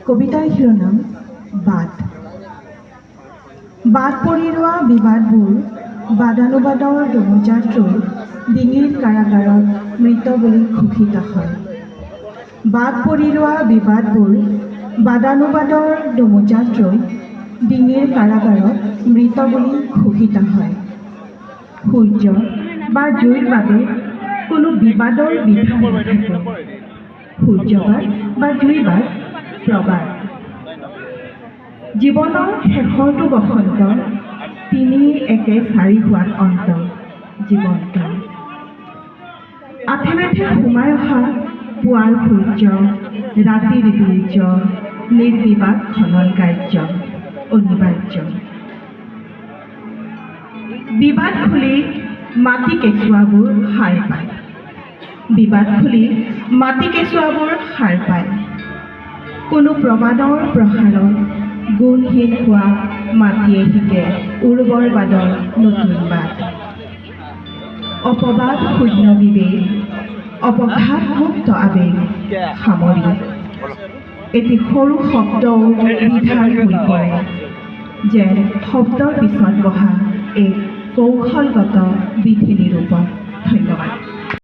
কবিতাৰ শিৰোনাম বাট বাট পৰি ৰোৱা বিবাদবোৰ বাদানুবাদৰ দমোজাতকৈ ডিঙিৰ কাৰাগাৰত মৃত বুলি ঘোষিত হয়। বাট পৰি ৰোৱা বিবাদবোৰ বাদানুবাদৰ দমোজাতকৈ ডিঙিৰ কাৰাগাৰত মৃত বুলি ঘোষিত হয়। সূৰ্য বা জুইৰ বাবে কোনো বিবাদৰ বিধান সূৰ্যবাদ বা জুইবাদ প্ৰবাদ। জীৱনৰ শেষৰটো বসন্ত তিনি একে চাৰি হোৱাত অন্ত জীৱন্ত। আঠে মেঠে সোমাই অহা পুৱাৰ সূৰ্য ৰাতিৰ বীৰ্য নিৰ্বিবাদ খনন কাৰ্য অনিবাৰ্য। বিবাদ খুলি মাটি কেঁচুৱাবোৰ সাৰ পায়। বিবাদ খুলি মাটি কেঁচুৱাবোৰ সাৰ পায়। কোনো প্ৰবাদৰ প্ৰসাৰত গুণহীন হোৱা মাটিয়ে শিকে উৰ্বৰবাদৰ নতুন বাট। অপবাদ শূন্য বিবেক অপঘাতমুক্ত আবেগ সামৰি। এটি সৰু শব্দও বিধাৰ হৈ পৰে যেন শব্দৰ পিছত বহা এক কৌশলগত বিধি নিৰূপণ ধন্যবাদ।